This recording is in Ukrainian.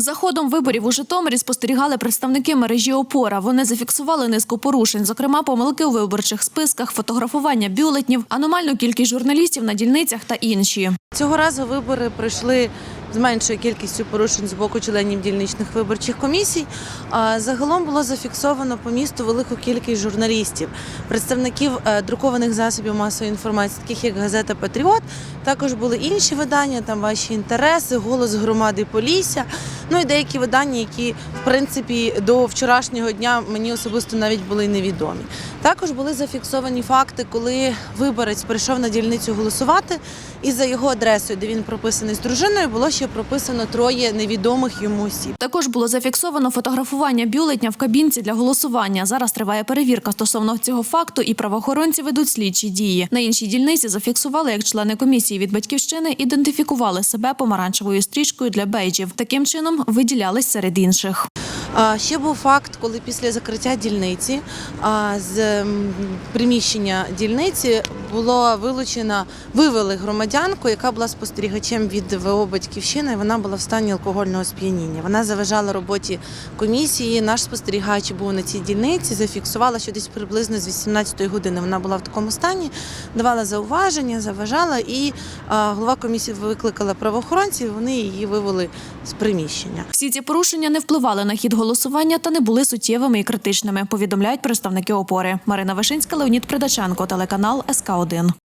За ходом виборів у Житомирі спостерігали представники мережі ОПОРА. Вони зафіксували низку порушень, зокрема помилки у виборчих списках, фотографування бюлетнів, аномальну кількість журналістів на дільницях та інші. Цього разу вибори пройшли з меншою кількістю порушень з боку членів дільничних виборчих комісій. А загалом було зафіксовано по місту велику кількість журналістів, представників е, друкованих засобів масової інформації, таких як газета Патріот. Також були інші видання, там ваші інтереси, голос громади Полісся. Ну і деякі видання, які в принципі до вчорашнього дня мені особисто навіть були невідомі. Також були зафіксовані факти, коли виборець прийшов на дільницю голосувати, і за його адресою, де він прописаний з дружиною, було ще прописано троє невідомих йому осіб. Також було зафіксовано фотографування бюлетня в кабінці для голосування. Зараз триває перевірка стосовно цього факту, і правоохоронці ведуть слідчі дії. На іншій дільниці зафіксували, як члени комісії від батьківщини ідентифікували себе помаранчевою стрічкою для бейджів. Таким чином виділялись серед інших. Ще був факт, коли після закриття дільниці з приміщення дільниці було вилучено, вивели громадянку, яка була спостерігачем від ВО Батьківщина. і Вона була в стані алкогольного сп'яніння. Вона заважала роботі комісії. Наш спостерігач був на цій дільниці. Зафіксувала, що десь приблизно з 18-ї години вона була в такому стані, давала зауваження, заважала, і а, голова комісії викликала правоохоронців. Вони її вивели з приміщення. Всі ці порушення не впливали на хід голосування та не були суттєвими і критичними. Повідомляють представники опори. Марина Вишинська, Леонід Придаченко, телеканал СК 1